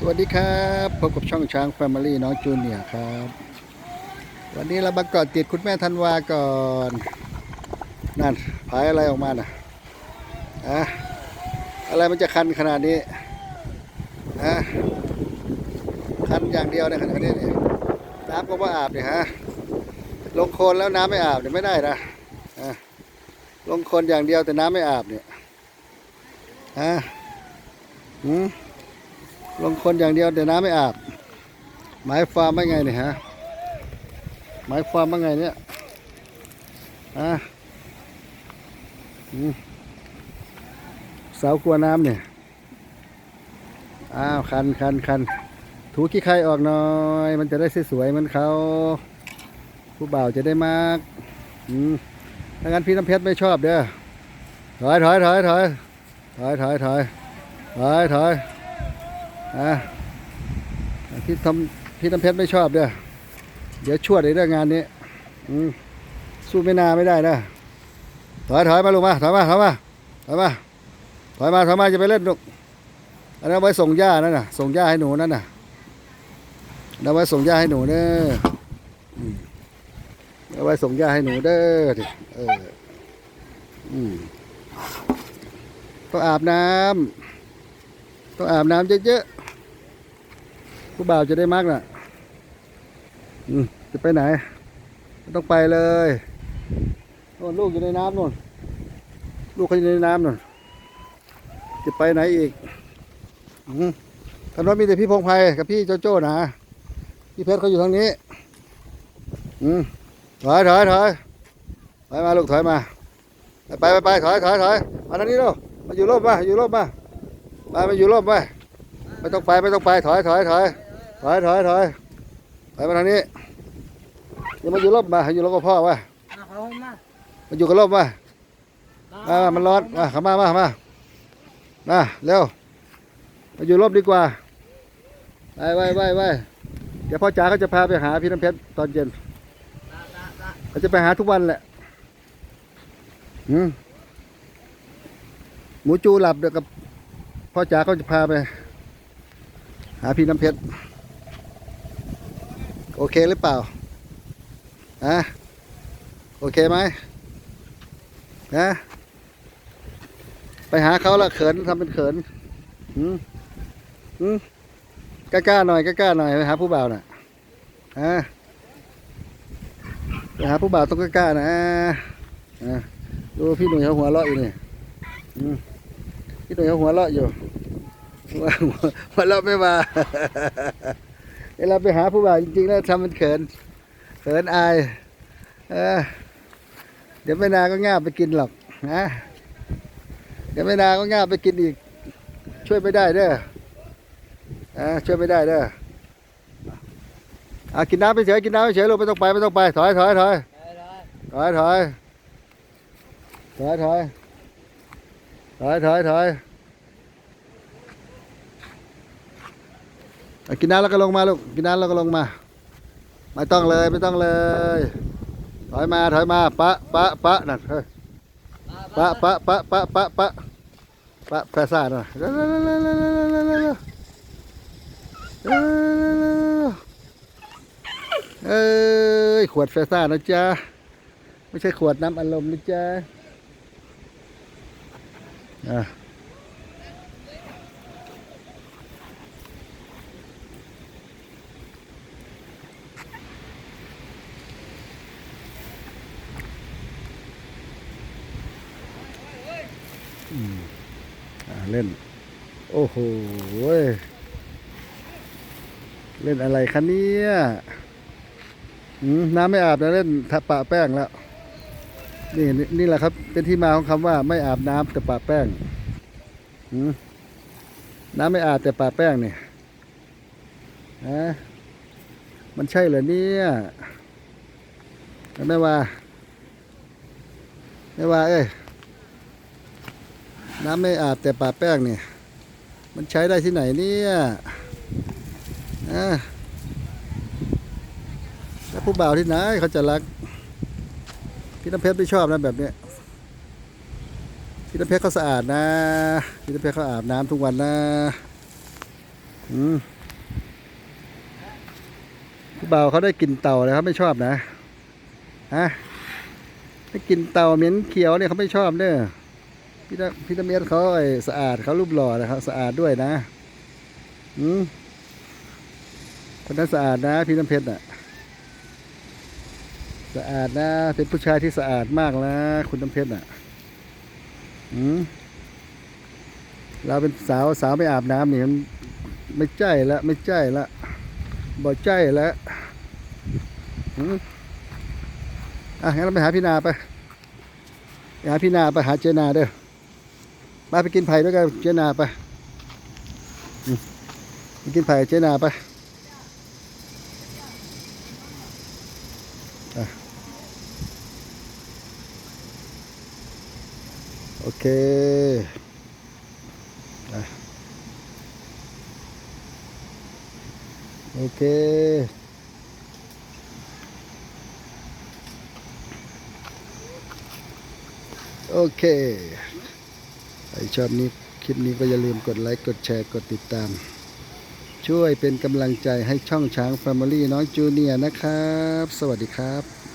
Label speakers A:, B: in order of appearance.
A: สวัสดีครับพบกับช่องช้าง Family น้องจูเนียร์ครับ วันนี้เรามาเกาะติดคุณแม่ธันวาก่อน นั่นผายอะไรออกมาน่ะอะอะไรมันจะคันขนาดนี้อะคันอย่างเดียวในขณะนี้เนี่ยน้ำก็ว่าอาบเนี่ยฮะลงโคลนแล้วน้ำไม่อาบเนี่ยไม่ได้นะอะลงโคลนอย่างเดียวแต่น้ำไม่อาบเนี่ยฮะหืม ลงคนอย่างเดียวแต่น้ำไม่อาบ หมายความว่าไงเนี่ยฮะ หมายความว่าไงเนี่ยฮะอืมสาวกลัวน้ำเนี่ย อ้าว คันคันคันถูขี้ไข่ออกหน่อย มันจะได้สวยๆมือนเขา ผู้บ่าวจะได้มากอืมถ้างั้นพี่น้ำเพชรไม่ชอบเด้อถอยถอยถอยถอยถอยถอยถอยถอยถอย อะพี่ทำพี่ทำเพชรไม่ชอบเด้อเดี๋ยวชวดในเรื่องงานนี้อืมสู้ไม่นาไม่ได้นะถอยถอยมาลูกมาถอยมาถอยมาถอยมาถอยมาถอยมาจะไปเล่นลูกอันนั้นไว้ส่งย่านั่นน่ะ ส่งย่าให้หนูนั่นน่ะเอาไว้ส่งย่าให้หนูเด้อเอาไว้ส่งย่าให้หนูเด้อดิเอออืมต้องอาบน้ำต้องอาบน้ำเยอะๆ ผู้บ่าวจะได้มักน่ะอืมจะไปไหนต้องไปเลยโน่นลูกอยู่ในน้ำนนลูกเขาอยู่ในน้ำนนจะไปไหนอีกอืมถนนมีแต่พี่พงไพกับพี่โจโจ้นะพี่เพชรเขาอยู่ทางนี้ อืมถอยถอยถอยถอยมาลูกถอยมา ไปไปไปถอยถอยถอยมาทางนี้ลูกมาอยู่ร่มมาอยู่ร่มมาไปมาอยู่ร่มไปไม่ต้องไปไม่ต้องไปถอยถอยถอย ถอยถอยถอยถอยมาทางนี้อย่ามาอยู่ร่มมาอยู่ร่มกับพ่อวะ
B: มา
A: อยู่กับร่มวะมามามันร้อนมาข้ามามามามาเร็วมาอยู่ร่มดีกว่าไปไปไปไปเดี๋ยวพ่อจ๋าเขาจะพาไปหาพี่น้ำเพชรตอนเย็นเขาจะไปหาทุกวันแหละหมูจูหลับเดี๋ยวกับพ่อจ๋าก็จะพาไป หาพี่น้ำเพชร โอเคหรือเปล่าอะโอเคไหมนะไปหาเขาละเขินทำเป็นเขินอืมอืมกล้าๆหน่อยกล้าๆหน่อยไปหาผู้บ่าวน่ะฮะไปหาผู้บ่าวต้องกล้าๆนะอะดูพี่หนุ่ยเขาหัวเราะอยู่นี่อืมพี่หนุ่ยเขาหัวเราะอยู่ว่าว่าเราะไม่มา เวลาไปหาผู้บ่าวจริงๆแล้วทำมันเขินเขินอายเออเดี๋ยวไม่นาก็ง่าไปกินหรอกนะเดี๋ยวไม่นาก็ง่าไปกินอีก ช่วยไม่ได้เด้ออ่าช่วยไม่ได้เด้ออ่ากินน้ำไปเฉยกินน้ำไปเฉยลูกไม่ต้องไปไม่ต้องไปถอยถอยถอยถอยถอยถอยถอยถอยถอยถอย กินน้ำแล้วก็ลงมาลูกกินน้ำแล้วก็ลงมา ไม่ต้องเลยไม่ต้องเลย ถอยมาถอยมาปะปะปะนั่นเฮ้ยปะปะปะปะปะปะปะแฟซ่าน่ะเอ้ยขวดแฟซ่านะจ๊ะไม่ใช่ขวดน้ำอารมณ์นะจ๊ะอะ เล่น โอ้โหเล่นอะไรคะเนี่ยน้ำไม่อาบแล้วเล่นทาปะแป้งแล้วนี่นี่แหละครับ เป็นที่มาของคำว่า ไม่อาบน้ำแต่ปะแป้งน้ำไม่อาบแต่ปะแป้งเนี่ยฮะมันใช่เหรอเนี่ยไม่ว่าไม่ว่าเอ้ย น้ำไม่อาบแต่ปาแป้งเนี่ย มันใช้ได้ที่ไหนเนี่ยอะแล้วผู้บ่าวที่ไหนเขาจะรัก พี่น้ำเพชรไม่ชอบนะแบบเนี้ยพี่น้ำเพชรเขาสะอาดนะ พี่น้ำเพชรเขาอาบน้ำทุกวันนะอืมพี่บ่าวเขาได้กลินเต่าเลยเขาไม่ชอบนะฮะได้กลินเต่าเหม็นเขียวเนี่ยเขาไม่ชอบเด้อ พี่ตาพี่ตาเมียเขาไอ้สะอาดเขารูปหล่อนะครับสะอาดด้วยนะอืมคนนั้นสะอาดนะ พี่น้ำเพชรน่ะ สะอาดนะ เป็นผู้ชายที่สะอาดมากนะคุณน้ำเพชรน่ะอืมเราเป็นสาวสาวไม่อาบน้ำนี่มันไม่ใจละไม่ใจละบ่ใจละอืมอะงั้นเราไปหาพี่นาไปหาพี่นาไปหาเจนาเด้อ มาไปกินไผ่ด้วยกันเจนาไปไปกินไผ่เจนาไปโอเคโอเคโอเค รชอบนี้คลิปนี้ก็อย่าลืมกดไลค์กดแชร์กดติดตาม ช่วยเป็นกำลังใจให้ช่องช้าง Family น้องจูเนียร์นะครับ สวัสดีครับ